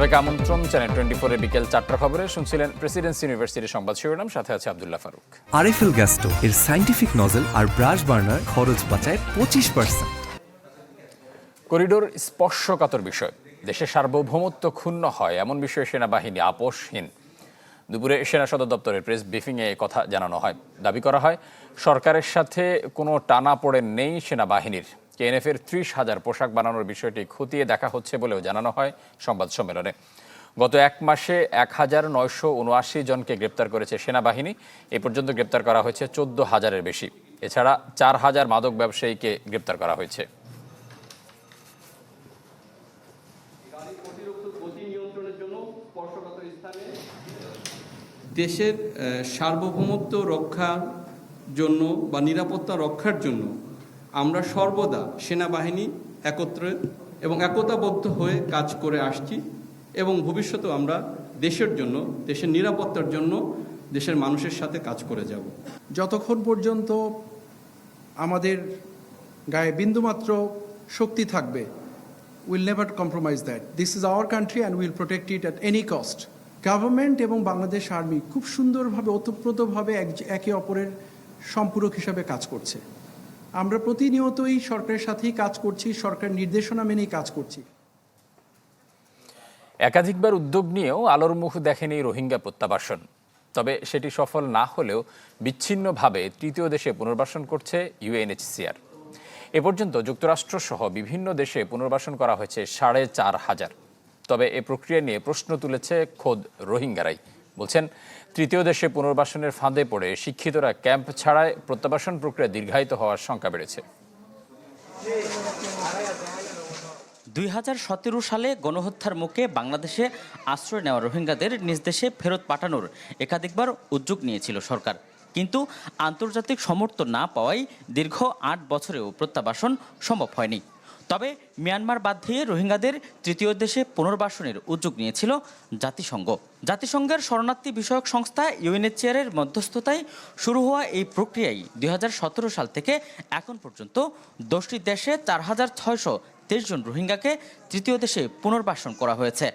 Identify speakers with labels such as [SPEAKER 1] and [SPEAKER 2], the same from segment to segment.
[SPEAKER 1] সবাইকে আমন্ত্রণ channel twenty ফোরের বিকেল চারটা খবরে। শুনছিলেন প্রেসিডেন্সি ইউনিভার্সিটির সংবাদ শিরোনাম সাথে আছে আবদুল্লাহ ফারুক।
[SPEAKER 2] আরএফএল গ্যাস্টো এর সাইন্টিফিক নজেল আর ব্রাশ বার্নার খরচ বাঁচায় পঁচিশ পার্সেন্ট।
[SPEAKER 1] করিডোর স্পর্শকাতর বিষয়। দেশের সার্বভৌমত্ব ক্ষুণ্ণ হয় এমন বিষয়ে সেনাবাহিনী আপোষহীন। দুপুরে সেনা সদর দপ্তরের প্রেস ব্রিফিংয়ে এ কথা জানানো হয়। দাবি করা হয় সরকারের সাথে কোনো টানা পড়ে নেই সেনাবাহিনীর। কেএনএফের ত্রিশ হাজার পোশাক বানানোর বিষয়টি খতিয়ে দেখা হচ্ছে বলেও জানানো হয় সংবাদ সম্মেলনে। গত এক মাসে এক হাজার নয়শো উনআশি জনকে গ্রেপ্তার করেছে সেনাবাহিনী। এ পর্যন্ত গ্রেপ্তার করা হয়েছে চোদ্দ হাজারের বেশি। এছাড়া চার হাজার মাদক ব্যবসায়ীকে গ্রেপ্তার করা হয়েছে।
[SPEAKER 3] দেশের সার্বভৌমত্ব রক্ষার জন্য বা নিরাপত্তা রক্ষার জন্য আমরা সর্বদা সেনাবাহিনী একত্রে এবং একতাবদ্ধ হয়ে কাজ করে আসছি এবং ভবিষ্যতেও আমরা দেশের জন্য, দেশের নিরাপত্তার জন্য দেশের মানুষের সাথে কাজ করে যাব।
[SPEAKER 4] যতক্ষণ পর্যন্ত আমাদের গায়ে বিন্দুমাত্র শক্তি থাকবে will never compromise that this is our country and will protect it at any cost government এবং বাংলাদেশ আর্মি খুব সুন্দরভাবে, ওতপ্রোতভাবে এক- একে অপরের সম্পূরক হিসাবে কাজ করছে। আমরা প্রতিনিয়তই সরকারের সাথেই কাজ করছি সরকার নির্দেশনা মেনেই কাজ করছি।
[SPEAKER 1] একাধিকবার উদ্যোগ নিয়েও আলোর মুখ দেখেনি রোহিঙ্গা প্রত্যাবাসন। তবে সেটি সফল না হলেও বিচ্ছিন্নভাবে তৃতীয় দেশে পুনর্বাসন করছে ইউএনএইচসিআর এ পর্যন্ত যুক্তরাষ্ট্র সহ বিভিন্ন দেশে পুনর্বাসন করা হয়েছে সাড়ে চার হাজার। তবে এ প্রক্রিয়া নিয়ে প্রশ্ন তুলেছে খোদ রোহিঙ্গারাই। বলছেন তৃতীয় দেশে পুনর্বাসনের ফাঁদে পড়ে শিক্ষিতরা ক্যাম্প ছাড়ায় প্রত্যাবাসন প্রক্রিয়া দীর্ঘায়িত হওয়ার শঙ্কা বেড়েছে।
[SPEAKER 5] দুই হাজার সতেরো সালে গণহত্যার মুখে বাংলাদেশে আশ্রয় নেওয়া রোহিঙ্গাদের নিজ দেশে ফেরত পাঠানোর একাধিকবার উদ্যোগ নিয়েছিল সরকার। কিন্তু আন্তর্জাতিক সমর্থন না পাওয়ায় দীর্ঘ আট বছরেও প্রত্যাবাসন সম্ভব হয়নি। তবে মিয়ানমার বাদ দিয়ে রোহিঙ্গাদের তৃতীয় দেশে পুনর্বাসনের উদ্যোগ নিয়েছিল জাতিসংঘ। জাতিসংঘের শরণার্থী বিষয়ক সংস্থা ইউএনএচসিআরের মধ্যস্থতায় শুরু হওয়া এই প্রক্রিয়ায় দু হাজার সতেরো সাল থেকে এখন পর্যন্ত দশটি দেশে চার হাজার ছয়শো তেইশ জন রোহিঙ্গাকে তৃতীয় দেশে পুনর্বাসন করা হয়েছে,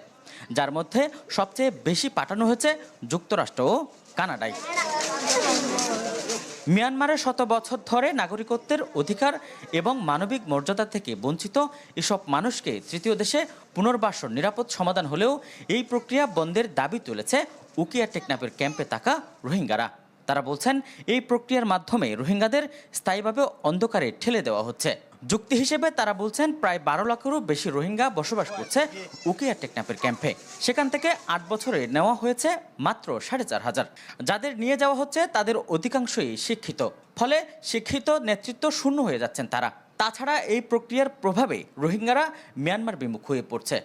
[SPEAKER 5] যার মধ্যে সবচেয়ে বেশি পাঠানো হয়েছে যুক্তরাষ্ট্র ও কানাডায়। মিয়ানমারে শত বছর ধরে নাগরিকত্বের অধিকার এবং মানবিক মর্যাদা থেকে বঞ্চিত এসব মানুষকে তৃতীয় দেশে পুনর্বাসন নিরাপদ সমাধান হলেও এই প্রক্রিয়া বন্ধের দাবি তুলেছে উকিয়া টেকনাপের ক্যাম্পে থাকা রোহিঙ্গারা। তারা বলছেন, এই প্রক্রিয়ার মাধ্যমে রোহিঙ্গাদের স্থায়ীভাবে অন্ধকারে ঠেলে দেওয়া হচ্ছে। যুক্তি হিসেবে তারা বলছেন প্রায় বারো লাখেরও বেশি রোহিঙ্গা বসবাস করছে উকিয়া টেকনাপের ক্যাম্পে। সেখান থেকে আট বছরে নেওয়া হয়েছে মাত্র সাড়ে চার হাজার। যাদের নিয়ে যাওয়া হচ্ছে তাদের অধিকাংশই শিক্ষিত। ফলে শিক্ষিত নেতৃত্ব শূন্য হয়ে যাচ্ছেন তারা। তাছাড়া এই প্রক্রিয়ার প্রভাবে রোহিঙ্গারা মিয়ানমার বিমুখ হয়ে পড়ছে।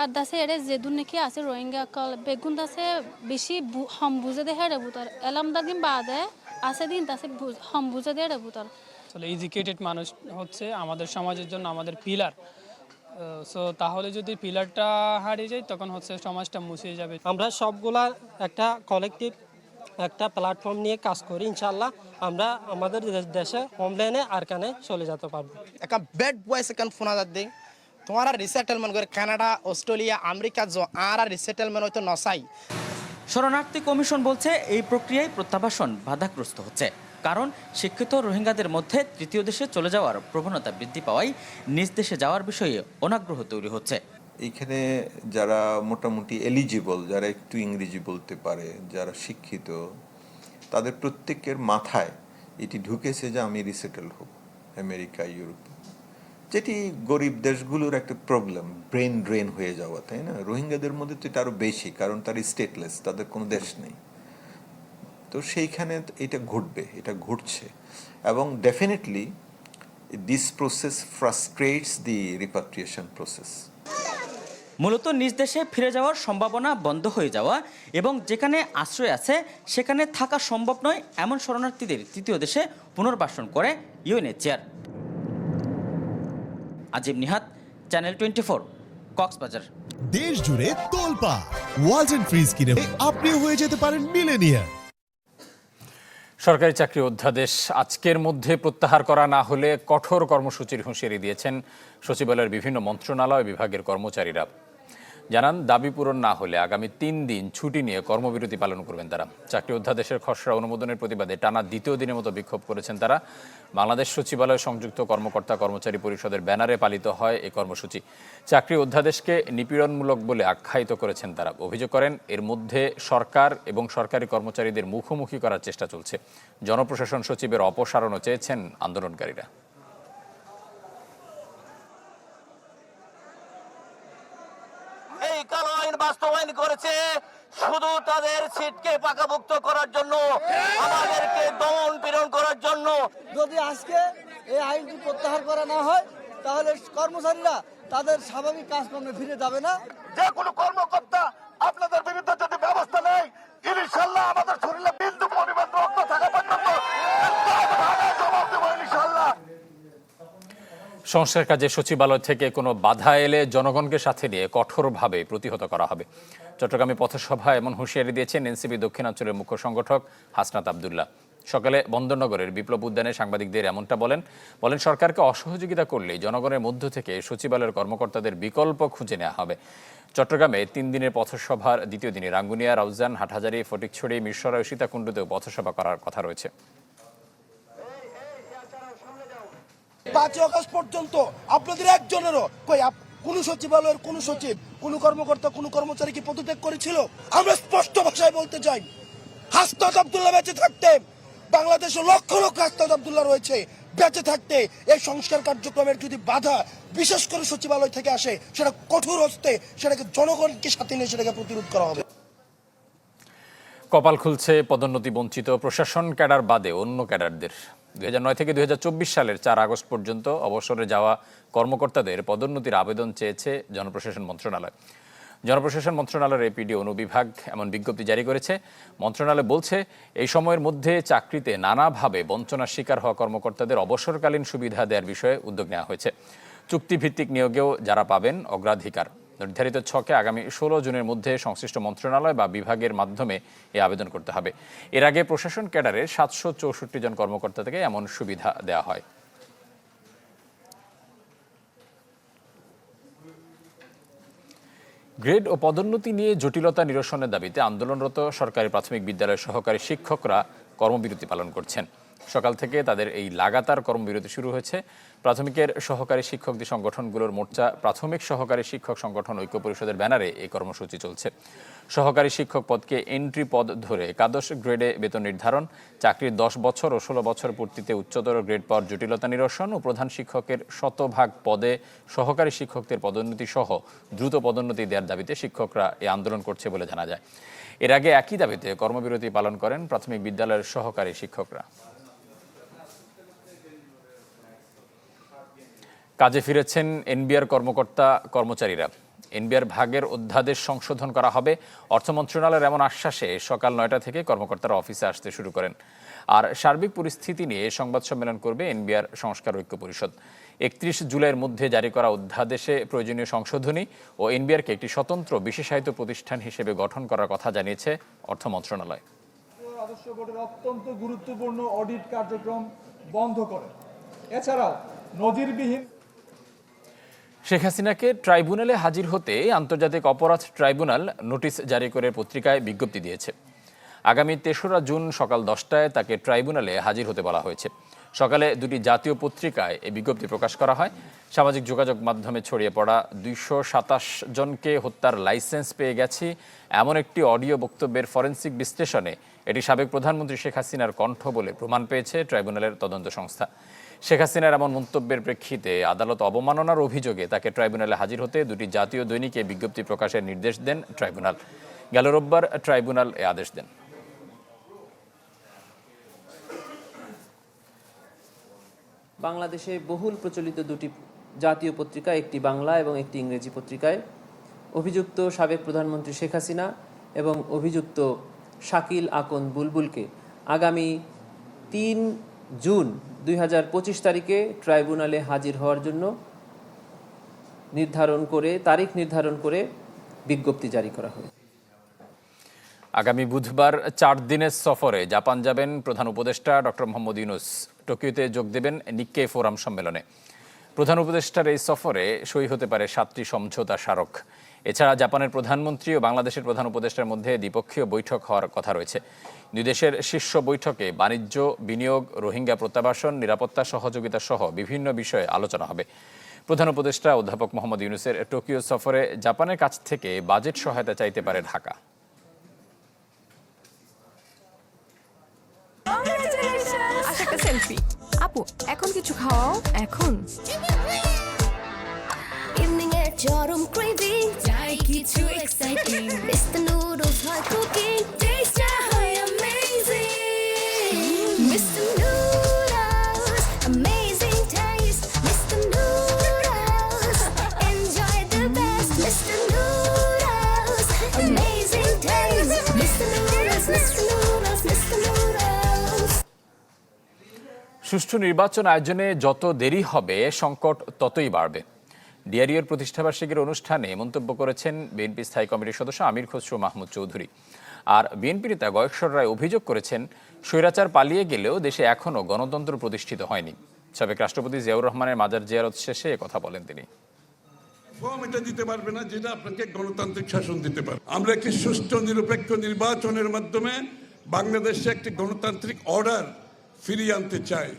[SPEAKER 6] আর দাসে এরে যেদুন নাকি আছে রোহিঙ্গা কল বেগুন দাসে বেশি হম বুঝে দেখে রে বুতর এলাম দাগিন বাদে আছে দিন দাসে হম বুঝে দে রে বুতর
[SPEAKER 7] আসলে এডুকেটেড মানুষ হচ্ছে আমাদের সমাজের জন্য আমাদের পিলার সো তাহলে যদি পিলারটা হারিয়ে যায় তখন হচ্ছে সমাজটা মুছে যাবে।
[SPEAKER 8] আমরা সবগুলা একটা কালেকটিভ একটা প্ল্যাটফর্ম নিয়ে কাজ করি ইনশাল্লাহ আমরা আমাদের দেশে হোমল্যান্ডে আর কানে চলে যেতে পারব।
[SPEAKER 9] একা ব্যাড বয়স একান ফোনা যাত দেই তোমারা রিসেটেলমেন্ট করে কানাডা অস্ট্রেলিয়া আমেরিকা জ আর রিসেটেলমেন্ট হয়তো নসাই।
[SPEAKER 5] শরণার্থী কমিশন বলছে এই প্রক্রিয়ায় প্রত্যাবাসন বাধাগ্রস্ত হচ্ছে। কারণ শিক্ষিত রোহিঙ্গাদের মধ্যে তৃতীয় দেশে চলে যাওয়ার প্রবণতা বৃদ্ধি পাওয়ায় নিজ দেশে যাওয়ার বিষয়ে অনাগ্রহ তৈরি হচ্ছে।
[SPEAKER 10] এইখানে যারা মোটামুটি এলিজিবল যারা একটু ইংরেজি বলতে পারে, যারা শিক্ষিত, তাদের প্রত্যেকের মাথায় এটি ঢুকেছে যে আমি রিসেটেল হব আমেরিকা, ইউরোপ। যেটি গরিব দেশগুলোর একটা প্রবলেম ব্রেন ড্রেন হয়ে যাওয়া, তাই না? রোহিঙ্গাদের মধ্যে তো এটা আরও বেশি, কারণ তার স্টেটলেস তাদের কোনো দেশ নেই। তো সেইখানে এটা ঘটবে এটা ঘটছে। এবং definitely this process frustrates the repatriation process
[SPEAKER 5] মূলত নিজ দেশে ফিরে যাওয়ার সম্ভাবনা বন্ধ হয়ে যাওয়া এবং যেখানে আশ্রয় আছে সেখানে থাকা সম্ভব নয় এমন শরণার্থীদের তৃতীয় দেশে পুনর্বাসন করে UNHCR Azim Nihat channel twenty four Cox's Bazar.
[SPEAKER 11] দেশ জুড়ে তোলপা ওয়ালটন ফ্রিজ কিনে আপনিও হয়ে যেতে পারেন মিলেনিয়ার
[SPEAKER 1] সরকারি চাকরি অধ্যাদেশ আজকের মধ্যে প্রত্যাহার করা না হলে কঠোর কর্মসূচির হুঁশিয়ারি দিয়েছেন সচিবালয়ের বিভিন্ন মন্ত্রণালয় বিভাগের কর্মচারীরা। জানান, দাবি পূরণ না হলে আগামী তিন দিন ছুটি নিয়ে কর্মবিরতি পালন করবেন তারা। চাকরি অধ্যাদেশের খসড়া অনুমোদনের প্রতিবাদে টানা দ্বিতীয় দিনের মতো বিক্ষোভ করেছেন তারা। বাংলাদেশ সচিবালয় সংযুক্ত কর্মকর্তা কর্মচারী পরিষদের ব্যানারে পালিত হয় এই কর্মসূচি। চাকরি অধ্যাদেশকে নিপীড়নমূলক বলে আখ্যায়িত করেছেন তারা। অভিযোগ করেন, এর মধ্যে সরকার এবং সরকারি কর্মচারীদের মুখোমুখি করার চেষ্টা চলছে। জনপ্রশাসন সচিবের অপসারণও চেয়েছেন আন্দোলনকারীরা
[SPEAKER 12] এই কালো আইন বাস্তবায়ন করেছে শুধু তাদের সিটকে পাকাভুক্ত করার জন্য আমাদেরকে দমন পীড়ন করার জন্য।
[SPEAKER 13] যদি আজকে এই আইনটি প্রত্যাহার করা না হয় তাহলে কর্মচারীরা তাদের স্বাভাবিক কাজকর্মে ফিরে যাবে না।
[SPEAKER 12] যে কোনো কর্মকর্তা আপনাদের বিরুদ্ধে যদি ব্যবস্থা নেয় ইনশাল্লাহ আমাদের শরীরে বিন্দু পরিমাণ রক্ত থাকা পর্যন্ত জবাব দেবো ইনশাল্লাহ
[SPEAKER 1] সংস্কার কাজে সচিবালয় থেকে কোনো বাধা এলে জনগণকে সাথে নিয়ে কঠোরভাবে প্রতিহত করা হবে। চট্টগ্রামে পথসভা এমন হুঁশিয়ারি দিয়েছেন এনসিপি দক্ষিণাঞ্চলের মুখ্য সংগঠক হাসনাত আবদুল্লাহ। সকালে বন্দরনগরের বিপ্লব উদ্যানে সাংবাদিকদের এমনটা বলেন বলেন, সরকারকে অসহযোগিতা করলে জনগণের মধ্য থেকে সচিবালয়ের কর্মকর্তাদের বিকল্প খুঁজে নেওয়া হবে। চট্টগ্রামে তিন দিনের পথসভার দ্বিতীয় দিনে রাঙ্গুনিয়া, রাউজান, হাটহাজারি, ফটিকছড়ি মিরসরা ও সীতাকুণ্ডতেও পথসভা করার কথা রয়েছে।
[SPEAKER 13] পাঁচই আগস্ট পর্যন্ত আপনাদের একজনেরও, কই কোন সচিবালয়ের কোন সচিব, কোন কর্মকর্তা, কোন কর্মচারী কি পদত্যাগ করেছিল? আমরা স্পষ্ট ভাষায় বলতে চাই, হাসনাত আব্দুল্লাহ বেঁচে থাকতে, বাংলাদেশে লক্ষ লক্ষ হাসনাত আব্দুল্লাহ রয়েছে, বেঁচে থাকতে এই সংস্কার কার্যক্রমের যদি বাধা বিশেষ করে সচিবালয় থেকে আসে, সেটা কঠোর হস্তে সেটাকে জনগণকে সাথে নিয়ে সেটাকে প্রতিরোধ করা হবে।
[SPEAKER 1] কপাল খুলছে পদোন্নতি বঞ্চিত প্রশাসন ক্যাডার বাদে অন্য ক্যাডারদের। দুই নয় থেকে দু হাজার চব্বিশ সালের চার আগস্ট পর্যন্ত অবসরে যাওয়া কর্মকর্তাদের পদোন্নতির আবেদন চেয়েছে জনপ্রশাসন মন্ত্রণালয়। জনপ্রশাসন মন্ত্রণালয়ের এপিডি অনুবিভাগ এমন বিজ্ঞপ্তি জারি করেছে। মন্ত্রণালয় বলছে, এই সময়ের মধ্যে চাকরিতে নানাভাবে বঞ্চনার শিকার হওয়া কর্মকর্তাদের অবসরকালীন সুবিধা দেওয়ার বিষয়ে উদ্যোগ নেওয়া হয়েছে। চুক্তিভিত্তিক নিয়োগেও যারা পাবেন অগ্রাধিকার। নির্ধারিত ছকে আগামী ষোলো জুনের মধ্যে সংশ্লিষ্ট মন্ত্রণালয় বা বিভাগের মাধ্যমে এই আবেদন করতে হবে। এর আগে প্রশাসন ক্যাডারের সাতশো চৌষট্টি জন কর্মকর্তা থেকে এমন সুবিধা দেওয়া হয়। গ্রেড ও পদোন্নতি নিয়ে জটিলতা নিরসনের দাবিতে আন্দোলনরত সরকারি প্রাথমিক বিদ্যালয়ের সহকারী শিক্ষকরা কর্মবিরতি পালন করছেন। সকাল থেকে তাদের এই লাগাতার কর্মবিরতি শুরু হয়েছে। প্রাথমিকের সহকারী শিক্ষকদের সংগঠনগুলোর মোর্চা, প্রাথমিক সহকারী শিক্ষক সংগঠন ঐক্য পরিষদের ব্যানারে এই কর্মসূচি চলছে। সহকারী শিক্ষক পদকে এন্ট্রি পদ ধরে একাদশ গ্রেডে বেতন নির্ধারণ, চাকরির দশ বছর ও ষোলো বছর পূর্তিতে উচ্চতর গ্রেড পাওয়ার জটিলতা নিরসন ও প্রধান শিক্ষকের শতভাগ পদে সহকারী শিক্ষকদের পদোন্নতি সহ দ্রুত পদোন্নতি দেওয়ার দাবিতে শিক্ষকরা এই আন্দোলন করছে বলে জানা যায়। এর আগে একই দাবিতে কর্মবিরতি পালন করেন প্রাথমিক বিদ্যালয়ের সহকারী শিক্ষকরা। কাজে ফিরেছেন এনবিআর কর্মকর্তা কর্মচারীরা। এনবিআর ভাগের অধ্যাদেশ সংশোধন করা হবে। অর্থ মন্ত্রণালয়ের এমন আশ্বাসে সকাল নয়টা থেকে কর্মকর্তারা অফিসে আসতে শুরু করেন। আর সার্বিক পরিস্থিতি নিয়ে সংবাদ সম্মেলন করবে এনবিআর সংস্কার ঐক্য পরিষদ। একত্রিশ জুলাইয়ের মধ্যে জারি করা অধ্যাদেশে প্রয়োজনীয় সংশোধনী ও এনবিআরকে একটি স্বতন্ত্র বিশেষায়িত প্রতিষ্ঠান হিসেবে গঠন করার কথা জানিয়েছে অর্থ মন্ত্রণালয়।
[SPEAKER 14] অত্যন্ত গুরুত্বপূর্ণ অডিট কার্যক্রম বন্ধ করে। এছাড়াও নজিরবিহীন
[SPEAKER 1] শেখ হাসিনাকে ট্রাইব্যুনালে হাজির হতে আন্তর্জাতিক অপরাধ ট্রাইব্যুনাল নোটিশ জারি করে পত্রিকায় বিজ্ঞপ্তি দিয়েছে। আগামী তেসরা জুন সকাল দশটায় তাকে ট্রাইব্যুনালে হাজির হতে বলা হয়েছে। সকালে দুটি জাতীয় পত্রিকায় এই বিজ্ঞপ্তি প্রকাশ করা হয়। সামাজিক যোগাযোগ মাধ্যমে ছড়িয়ে পড়া দুইশো সাতাশ জনকে হত্যার লাইসেন্স পেয়ে গেছি। এমন একটি অডিও বক্তব্যের ফরেন্সিক বিশ্লেষণে এটি সাবেক প্রধানমন্ত্রী শেখ হাসিনার কণ্ঠ বলে প্রমাণ পেয়েছে ট্রাইব্যুনালের তদন্ত সংস্থা। শেখ হাসিনার এমন মন্তব্যের প্রেক্ষিতে আদালত অবমাননার অভিযোগে তাকে ট্রাইব্যুনালে হাজির হতে দুটি জাতীয় দৈনিকে বিজ্ঞপ্তি প্রকাশের নির্দেশ দেন ট্রাইব্যুনাল। গেল রোববার ট্রাইব্যুনাল এ আদেশ দেন।
[SPEAKER 15] বাংলাদেশে বহুল প্রচলিত দুটি জাতীয় পত্রিকা, একটি বাংলা এবং একটি ইংরেজি পত্রিকায়। অভিযুক্ত সাবেক প্রধানমন্ত্রী শেখ হাসিনা এবং অভিযুক্ত শাকিল আকন বুলবুলকে আগামী তিন জুন দুই হাজার পঁচিশ তারিখে ট্রাইব্যুনালে হাজির হওয়ার জন্য নির্ধারণ করে, তারিখ নির্ধারণ করে বিজ্ঞপ্তি জারি করা হয়
[SPEAKER 1] আগামী বুধবার চার দিনের সফরে জাপান যাবেন প্রধান উপদেষ্টা ডক্টর মোহাম্মদ ইউনুস। টোকিওতে যোগ দেবেন নিক্কে ফোরাম সম্মেলনে। প্রধান উপদেষ্টার এই সফরে সই হতে পারে সাতটি সমঝোতা স্মারক। এছাড়া জাপানের প্রধানমন্ত্রী ও বাংলাদেশের প্রধান উপদেষ্টার মধ্যে দ্বিপক্ষীয় বৈঠক হওয়ার কথা রয়েছে। দুই দেশের শীর্ষ বৈঠকে বাণিজ্য বিনিয়োগ রোহিঙ্গা প্রত্যাবাসন নিরাপত্তা সহযোগিতা সহ বিভিন্ন বিষয়ে আলোচনা হবে। প্রধান উপদেষ্টা অধ্যাপক মোহাম্মদ ইউনুসের টোকিও সফরে জাপানের কাছ থেকে বাজেট সহায়তা চাইতে পারে ঢাকা।
[SPEAKER 16] আপু এখন কিছু খাওয়াও? এখন?
[SPEAKER 17] চরম ক্রেভিং চাই কিছু এক্সাইটিং মিস্টার নুডলস হয় কুকিং টেস্টটা হয়
[SPEAKER 1] সুষ্ঠু নির্বাচন আয়োজনে যত দেরি হবে, সংকট ততই বাড়বে। ডিআরইউর প্রতিষ্ঠাবার্ষিকীর অনুষ্ঠানে মন্তব্য করেছেন বিএনপি স্থায়ী কমিটির সদস্য আমির খসরু মাহমুদ চৌধুরী। আর বিএনপি নেতা গয়েশ্বর রায় অভিযোগ করেছেন, স্বৈরাচার পালিয়ে গেলেও দেশে এখনও গণতন্ত্র প্রতিষ্ঠিত হয়নি। সাবেক রাষ্ট্রপতি জিয়াউর রহমানের মাজার জিয়ারত শেষে কথা বলেন তিনি।
[SPEAKER 18] ফর্ম এটা দিতে পারবে না যেটা আপনাকে গণতান্ত্রিক শাসন দিতে পারে আমরা একটি সুষ্ঠু, নিরপেক্ষ নির্বাচনের মাধ্যমে বাংলাদেশে একটি গণতান্ত্রিক অর্ডার ফিরিয়ে আনতে চাই।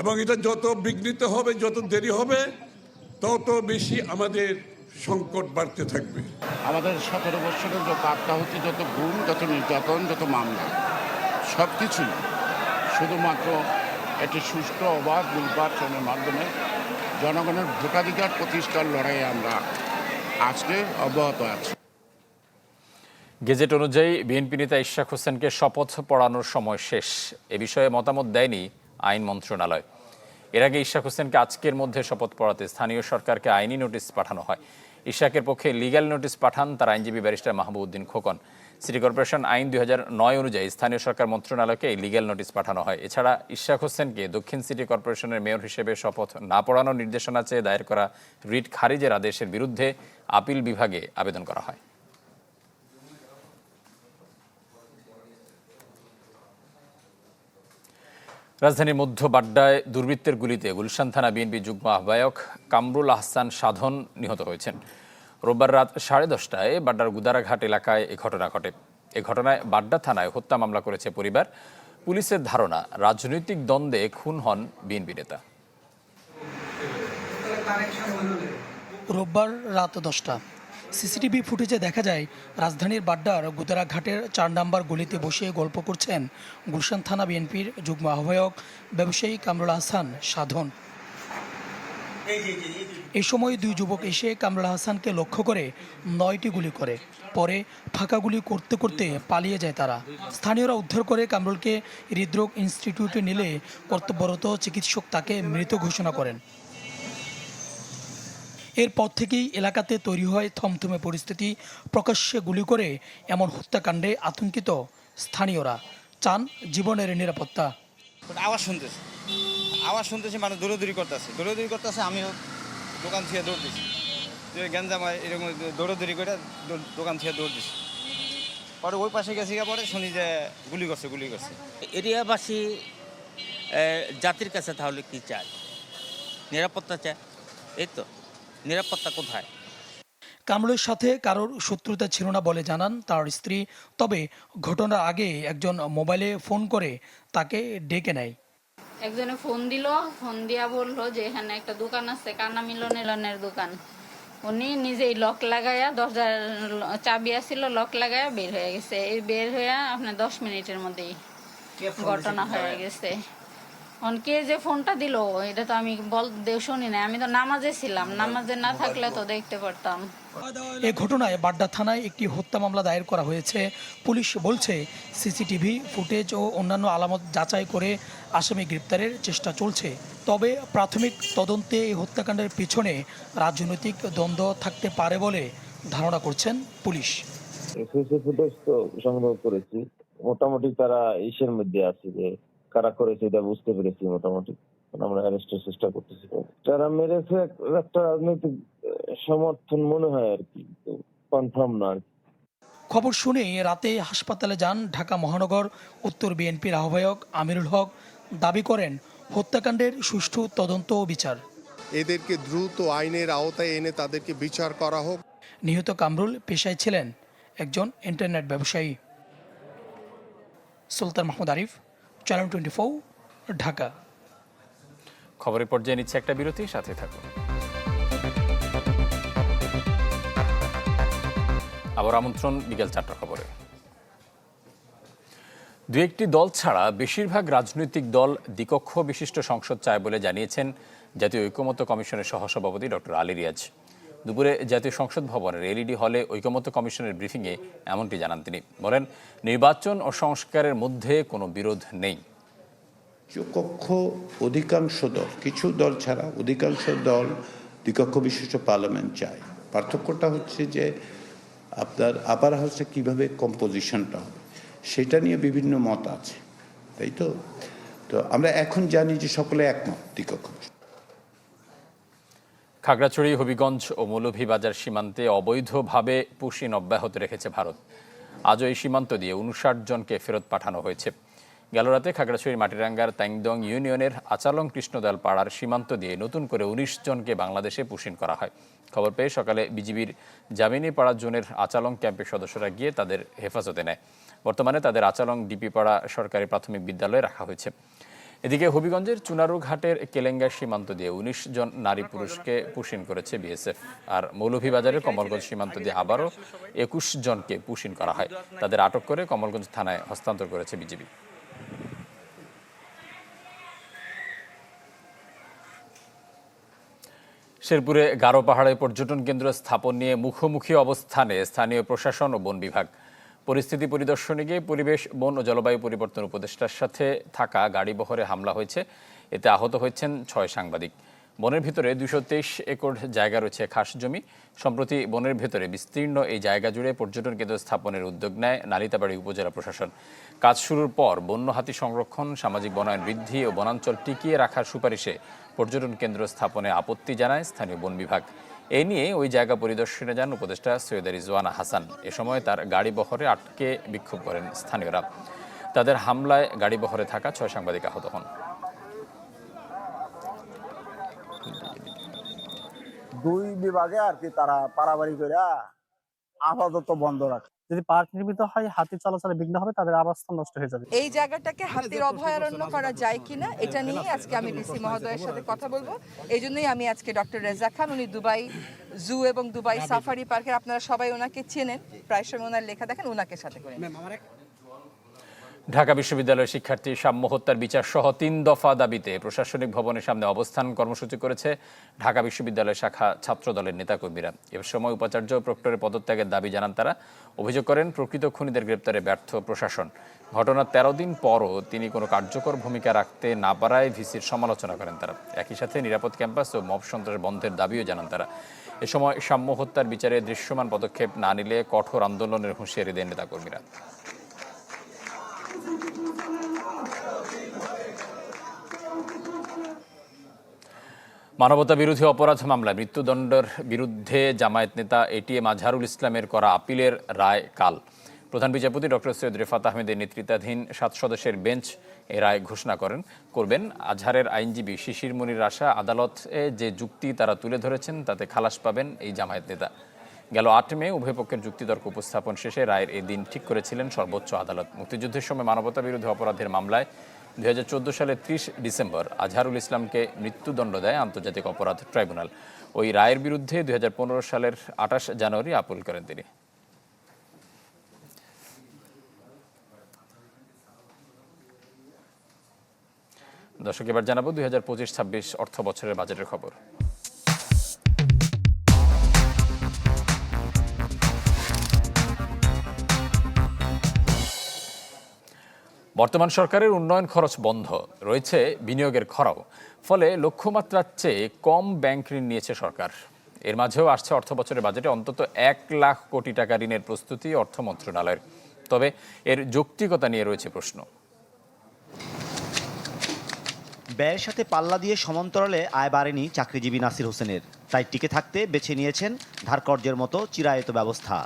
[SPEAKER 18] এবং এটা যত বিঘ্নিত হবে, যত দেরি হবে তত বেশি আমাদের সংকট বাড়তে থাকবে।
[SPEAKER 19] আমাদের সতেরো বছরের যত আটটা হচ্ছে যত গুম যত নির্যাতন যত মামলা সব কিছুই শুধুমাত্র একটি সুষ্ঠু অবাধ নির্বাচনের মাধ্যমে জনগণের ভোটাধিকার প্রতিষ্ঠার লড়াইয়ে আমরা আজকে অব্যাহত আছি।
[SPEAKER 1] গেজেট অনুযায়ী বিএনপি নেতা ইশাক হোসেনকে শপথ পড়ানোর সময় শেষ। এ বিষয়ে মতামত দেয়নি আইন মন্ত্রণালয়। এর আগে ইশাক হোসেনকে আজকের মধ্যে শপথ পড়াতে স্থানীয় সরকারকে আইনি নোটিশ পাঠানো হয়। ইশাকের পক্ষে লিগ্যাল নোটিশ পাঠান তার আইনজীবী barrister Mahbubuddin Khokon. City corporation আইন দুই হাজার নয় অনুযায়ী স্থানীয় সরকার মন্ত্রণালয়কে এই লিগ্যাল নোটিশ পাঠানো হয়। এছাড়া ইশাক হোসেনকে দক্ষিণ সিটি কর্পোরেশনের মেয়র হিসেবে শপথ না পড়ানোর নির্দেশনা চেয়ে দায়ের করা রিট খারিজের আদেশের বিরুদ্ধে আপিল বিভাগে আবেদন করা হয়। রাজধানীর মধ্য বাড্ডায় দুর্বৃত্তের গুলিতে গুলশান থানা বিএনপি যুগ্ম আহ্বায়ক কামরুল আহসান সাধন নিহত হয়েছেন। রোববার রাত সাড়ে দশটায় বাড্ডার গুদারাঘাট এলাকায় এ ঘটনা ঘটে। এ ঘটনায় বাড্ডা থানায় হত্যা মামলা করেছে পরিবার। পুলিশের ধারণা, রাজনৈতিক দ্বন্দ্বে খুন হন বিএনপি নেতা।
[SPEAKER 20] রোববার রাত দশটা। সিসিটিভি ফুটেজে দেখা যায়, রাজধানীর বাড্ডার গুদারা ঘাটের চার নম্বর গলিতে বসে গল্প করছেন গুলশান থানা বিএনপির যুগ্ম আহ্বায়ক ব্যবসায়ী কামরুল হাসান সাধন। এই সময় দুই যুবক এসে কামরুল হাসানকে লক্ষ্য করে নয়টি গুলি করে। পরে ফাঁকা গুলি করতে করতে পালিয়ে যায় তারা। স্থানীয়রা উদ্ধার করে কামরুলকে হৃদরোগ ইনস্টিটিউটে নিলে কর্তব্যরত চিকিৎসক তাকে মৃত ঘোষণা করেন। এরপর থেকেই এলাকাতে তৈরি হয় থমথমে পরিস্থিতি প্রকাশ্যে গুলি করে এমন হত্যাকাণ্ডে আতঙ্কিত স্থানীয়রা। চান জীবনের নিরাপত্তা।
[SPEAKER 21] আওয়াজ শুনতেছে। আওয়াজ শুনতেছি মানে দৌড়াদৌড়ি করতেছে। দৌড়াদৌড়ি করতেছে আমিও দোকান থেকে দৌড় দিছি। যে গ্যাঞ্জামায় এরকম দৌড়াদৌড়ি করে দোকান থেকে দৌড় দিছি। পরে ওই পাশে গেছি গিয়ে পরে শুনি যে গুলি করছে গুলি করছে।
[SPEAKER 22] এরিয়াবাসী জাতির কাছে তাহলে কি চায়? নিরাপত্তা চায়? এই তো। নিরাপত্তা কোথায়?
[SPEAKER 20] কামরুলের সাথে কারোর শত্রুতা ছিল না বলে জানান তার স্ত্রী। তবে ঘটনার আগে একজন মোবাইলে ফোন করে তাকে ডেকে নেয়।
[SPEAKER 23] একজনে ফোন দিল ফোন দিয়া বলল যে এখানে একটা দোকান আছে কানা মিলনের দোকান। উনি নিজেই লক লাগাইয়া দরজার চাবি আসছিল লক লাগাইয়া বের হয়ে গেছে। এই বের হইয়া আপনার দশ মিনিটের মধ্যেই ঘটনা হয়ে গেছে। কে যে ফোনটা দিল এটা তো আমি বল শুনি না আমি তো নামাজে ছিলাম নামাজে না থাকলে তো দেখতে পারতাম।
[SPEAKER 20] এ ঘটনায় বাড্ডা থানায় একটি হত্যা মামলা দায়ের করা হয়েছে। পুলিশ বলছে সিসিটিভি ফুটেজ ও অন্যান্য আলামত যাচাই করে আসামি গ্রেপ্তারের চেষ্টা চলছে। তবে প্রাথমিক তদন্তে এই হত্যাকাণ্ডের পিছনে রাজনৈতিক দ্বন্দ্ব থাকতে পারে বলে ধারণা করছেন পুলিশ।
[SPEAKER 24] সিসি ফুটেজ তো সংগ্রহ করেছি। মোটামুটি তারা ইসের মধ্যে আছে যে কারা করেছে এটা বুঝতে পেরেছি মোটামুটি। আমরা অ্যারেস্টের চেষ্টা করতেছি। তারা মেরেছে এক- একটা রাজনৈতিক সমর্থন মনে হয় আর কি। কনফার্ম না আর কি।
[SPEAKER 20] খবর শুনে রাতে হাসপাতালে যান ঢাকা মহানগর উত্তর বিএনপির আহ্বায়ক আমিরুল হক। দাবি করেন হত্যাকাণ্ডের সুষ্ঠু তদন্ত ও বিচার।
[SPEAKER 25] এদেরকে দ্রুত আইনের আওতায় এনে তাদেরকে বিচার করা হোক।
[SPEAKER 20] নিহত কামরুল পেশায় ছিলেন একজন ইন্টারনেট ব্যবসায়ী। Sultan Mahmud Arif. Channel twenty four Dhaka
[SPEAKER 1] খবরের পর্যায়ে নিচ্ছে একটা বিরতি, সাথে থাকুন। আবার আমন্ত্রণ বিকেল চারটা খবরে। দু একটি দল ছাড়া বেশিরভাগ রাজনৈতিক দল দ্বিকক্ষ বিশিষ্ট সংসদ চায় বলে জানিয়েছেন জাতীয় ঐকমত্য কমিশনের সহসভাপতি ডক্টর আলী রিয়াজ। দুপুরে জাতীয় সংসদ ভবনের এলইডি হলে ঐকমত্য কমিশনের ব্রিফিংয়ে এমনটি জানান তিনি। বলেন, নির্বাচন ও সংস্কারের মধ্যে কোনো বিরোধ নেই।
[SPEAKER 26] কক্ষ, অধিকাংশ দল, কিছু দল ছাড়া অধিকাংশ দল দ্বিকক্ষ বিশিষ্ট পার্লামেন্ট চায়। পার্থক্যটা হচ্ছে যে আপনার আপার হাউসে কীভাবে কম্পোজিশনটা হবে, সেটা নিয়ে বিভিন্ন মত আছে, তাই তো? তো আমরা এখন জানি যে সকলে একমত দ্বিকক্ষ
[SPEAKER 1] খাগড়াছড়ি, হবিগঞ্জ ও মৌলভীবাজার সীমান্তে অবৈধভাবে পুশিন অব্যাহত রেখেছে ভারত। আজও এই সীমান্ত দিয়ে উনষাট জনকে ফেরত পাঠানো হয়েছে। গেল রাতে খাগড়াছড়ির মাটিরাঙ্গার তাইংদং ইউনিয়নের আচালং কৃষ্ণদয়াল পাড়ার সীমান্ত দিয়ে নতুন করে উনিশ জনকে বাংলাদেশে পুশিন করা হয়। খবর পেয়ে সকালে বিজিবির জামিনী পাড়া জোনের আচালং ক্যাম্পের সদস্যরা গিয়ে তাদের হেফাজতে নেয়। বর্তমানে তাদের আচালং ডিপি পাড়া সরকারি প্রাথমিক বিদ্যালয়ে রাখা হয়েছে। এদিকে হবিগঞ্জের চুনারু ঘাটের কেলেঙ্গা সীমান্ত দিয়ে উনিশ জন নারী পুরুষকে পুশিন করেছে বিএসএফ। আর মৌলভীবাজারের কমলগঞ্জ সীমান্ত দিয়ে আবারও একুশ জনকে পুশিন করা হয়। তাদের আটক করে কমলগঞ্জ থানায় হস্তান্তর করেছে বিজিবি। শেরপুরে গারো পাহাড়ে পর্যটন কেন্দ্র স্থাপন নিয়ে মুখোমুখি অবস্থানে স্থানীয় প্রশাসন ও বন বিভাগ পরিস্থিতি পরিদর্শনে গিয়ে পরিবেশ, বন ও জলবায়ু পরিবর্তন উপদেষ্টার সাথে থাকা গাড়িবহরে হামলা হয়েছে। এতে আহত হয়েছেন ছয় সাংবাদিক। বনের ভিতরে দুশো তেইশ একর জায়গা রয়েছে খাস জমি। সম্প্রতি বনের ভেতরে বিস্তীর্ণ এই জায়গা জুড়ে পর্যটন কেন্দ্র স্থাপনের উদ্যোগ নেয় নালিতাবাড়ি উপজেলা প্রশাসন। কাজ শুরুর পর বন্য হাতি সংরক্ষণ, সামাজিক বনায়ন বৃদ্ধি ও বনাঞ্চল টিকিয়ে রাখার সুপারিশে পর্যটন কেন্দ্র স্থাপনে আপত্তি জানায় স্থানীয় বন বিভাগ। এ নিয়ে ওই জায়গা পরিদর্শনে যান উপদেষ্টা সৈয়দ রিজওয়ানা হাসান। এ সময় তার গাড়ি বহরে আটকে বিক্ষোভ করেন স্থানীয়রা। তাদের হামলায় গাড়ি বহরে থাকা ছয় সাংবাদিক আহত হন।
[SPEAKER 27] দুই বিভাগে আর কি তারা পারাবাড়ি করে আপাতত বন্ধ রাখে।
[SPEAKER 28] যদি পার্ক নির্মিত হয় হাতি চলাচলে বিঘ্ন হবে তাদের আবাসস্থল নষ্ট হয়ে যাবে।
[SPEAKER 29] এই জায়গাটাকে হাতির অভয়ারণ্য করা যায় কিনা এটা নিয়ে আজকে আমি ডিসি মহোদয়ের সাথে কথা বলব। এই জন্যই আমি আজকে ডক্টর রেজা খান উনি দুবাই জু এবং দুবাই সাফারি পার্কের আপনারা সবাই ওনাকে চেনেন। প্রায় সময় ওনার লেখা দেখেন ওনাকে সাথে করে
[SPEAKER 1] ঢাকা বিশ্ববিদ্যালয়ের শিক্ষার্থী সাম্য হত্যার বিচার সহ তিন দফা দাবিতে প্রশাসনিক ভবনের সামনে অবস্থান কর্মসূচি করেছে ঢাকা বিশ্ববিদ্যালয় শাখা ছাত্র দলের নেতাকর্মীরা। এ সময় উপাচার্য প্রক্টরের পদত্যাগের দাবি জানান তারা। অভিযোগ করেন, প্রকৃত খুনিদের গ্রেপ্তারে ব্যর্থ প্রশাসন। ঘটনার তেরো দিন পরও তিনি কোনো কার্যকর ভূমিকা রাখতে না পারায় ভিসির সমালোচনা করেন তারা। একই সাথে নিরাপদ ক্যাম্পাস ও মব সন্ত্রাস বন্ধের দাবিও জানান তারা। এ সময় সাম্য হত্যার বিচারে দৃশ্যমান পদক্ষেপ না নিলে কঠোর আন্দোলনের হুঁশিয়ারি দেন নেতাকর্মীরা। মানবতা বিরোধী অপরাধ মামলায় মৃত্যুদণ্ডের বিরুদ্ধে জামায়াত নেতা এটিএম আজহারুল ইসলামের করা আপিলের রায় কাল। প্রধান বিচারপতি ডক্টর সৈয়দ রেফাত আহমেদের নেতৃত্বাধীন সাত সদস্যের বেঞ্চ এ রায় ঘোষণা করেন, করবেন। আজহারের আইনজীবী শিশির মনির আশা আদালতে যে যুক্তি তারা তুলে ধরেছেন তাতে খালাস পাবেন এই জামায়াত নেতা। গেল আট মে উভয় পক্ষের যুক্তিতর্ক উপস্থাপন শেষে রায়ের এই দিন ঠিক করেছিলেন সর্বোচ্চ আদালত। মুক্তিযুদ্ধের সময় মানবতা বিরোধী অপরাধের মামলায় দুই হাজার চোদ্দ সালের ত্রিশ ডিসেম্বর আজহারুল ইসলামকে মৃত্যুদণ্ড দেয় আন্তর্জাতিক অপরাধ ট্রাইব্যুনাল। ওই রায়ের বিরুদ্ধে দুই হাজার পনেরো সালের আঠাশ জানুয়ারি আপিল করেন তিনি। দর্শক, এবার জানাব দুই হাজার পঁচিশ ছাব্বিশ অর্থ বছরের বাজেটের খবর। বর্তমান সরকারের উন্নয়ন খরচ বন্ধ, রয়েছে বিনিয়োগের খরাও, ফলে লক্ষ্যমাত্রার চেয়ে কম ব্যাংক ঋণ নিয়েছে সরকার। এর মাঝেও আসছে অর্থ বছরের বাজেটে অন্তত এক লাখ কোটি টাকা ঋণের প্রস্তুতি অর্থ মন্ত্রণালয়ের। তবে এর যৌক্তিকতা নিয়ে রয়েছে প্রশ্ন।
[SPEAKER 25] ব্যয়ের সাথে পাল্লা দিয়ে সমান্তরালে আয় বাড়েনি চাকরিজীবী নাসির হোসেনের। তাই টিকে থাকতে বেছে নিয়েছেন ধারকর্যের মতো চিরায়ত ব্যবস্থা।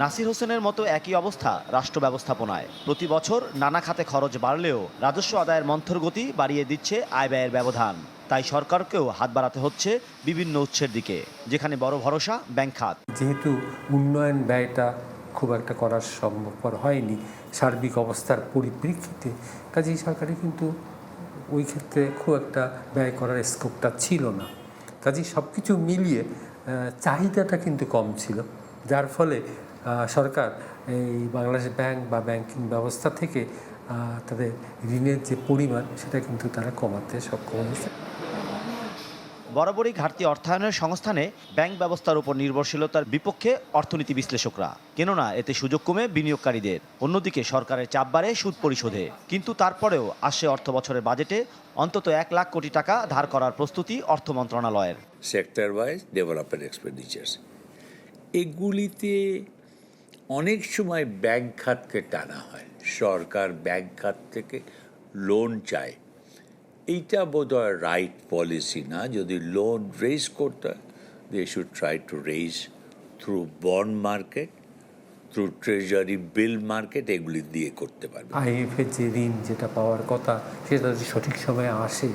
[SPEAKER 25] নাসির হোসেনের মতো একই অবস্থা রাষ্ট্র ব্যবস্থাপনায়। প্রতি বছর নানা খাতে খরচ বাড়লেও রাজস্ব আদায়ের মন্থর গতি বাড়িয়ে দিচ্ছে আয় ব্যয়ের ব্যবধান। তাই সরকারকেও হাত বাড়াতে হচ্ছে বিভিন্ন উৎসের দিকে। যেখানে বড় ভরসা, ব্যাংক খাত।
[SPEAKER 30] যেহেতু উন্নয়ন ব্যয়টা খুব একটা করার সম্ভবপর হয়নি, সার্বিক অবস্থার পরিপ্রেক্ষিতে, কাজেই সরকারের কিন্তু ওই ক্ষেত্রে খুব একটা ব্যয় করার স্কোপটা ছিল না। কাজেই সব কিছু মিলিয়ে চাহিদাটা কিন্তু কম ছিল, যার ফলে সরকার এই বাংলাদেশ ব্যাংক বা ব্যাংকিং ব্যবস্থা থেকে তাদের ঋণের যে পরিমাণ সেটা কিন্তু তারা কমাতে সক্ষম হয়েছে।
[SPEAKER 25] বরাবরই ঘাটতি অর্থায়নের সংস্থানে ব্যাংক ব্যবস্থার উপর নির্ভরশীলতার বিপক্ষে অর্থনীতি বিশ্লেষকরা। কেননা এতে সুযোগ কমে বিনিয়োগকারীদের। অন্যদিকে সরকারের চাপ বাড়ে সুদ পরিশোধে। কিন্তু তারপরেও আসে অর্থ বছরের বাজেটে অন্তত এক লাখ কোটি টাকা ধার করার প্রস্তুতি অর্থ মন্ত্রণালয়ের।
[SPEAKER 31] সেক্টর ওয়াইজ ডেভেলপমেন্ট এক্সপেন্ডিচার্স এগুলিতে অনেক সময় ব্যাংক খাতকে টানা হয়। সরকার ব্যাংক খাত থেকে লোন চায়। এইটা বোধ হয় রাইট পলিসি না। যদি লোন রেজ করতে হয় they should try to raise through bond market through treasury bill market এগুলি দিয়ে করতে পারবে।
[SPEAKER 30] আইএফের যে ঋণ যেটা পাওয়ার কথা, সেটা যদি সঠিক সময়ে আসে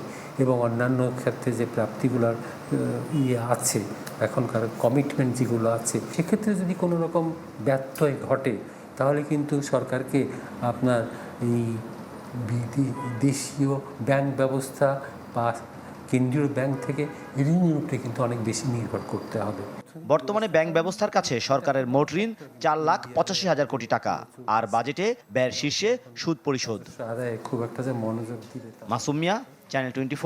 [SPEAKER 30] এবং অন্যান্য ক্ষেত্রে যে প্রাপ্তিগুলোর ইয়ে আছে, এখনকার কমিটমেন্ট যেগুলো আছে, সেক্ষেত্রে যদি কোনো রকম ব্যত্যয় ঘটে, তাহলে কিন্তু সরকারকে আপনার এই দেশীয় ব্যাংক ব্যবস্থা বা কেন্দ্রীয় ব্যাংক থেকে ঋণের উপরে কিন্তু অনেক বেশি নির্ভর করতে হবে।
[SPEAKER 25] বর্তমানে ব্যাংক ব্যবস্থার কাছে সরকারের মোট ঋণ চার লাখ পঁচাশি হাজার কোটি টাকা। আর বাজেটে ব্যয়ের শীর্ষে সুদ পরিশোধ। Masumiya channel twenty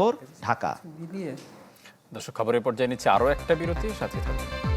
[SPEAKER 25] Dhaka.
[SPEAKER 1] দর্শক খবরের পর্যায়ে নিচ্ছে আরও একটা বিরতি সাথে থাকুন।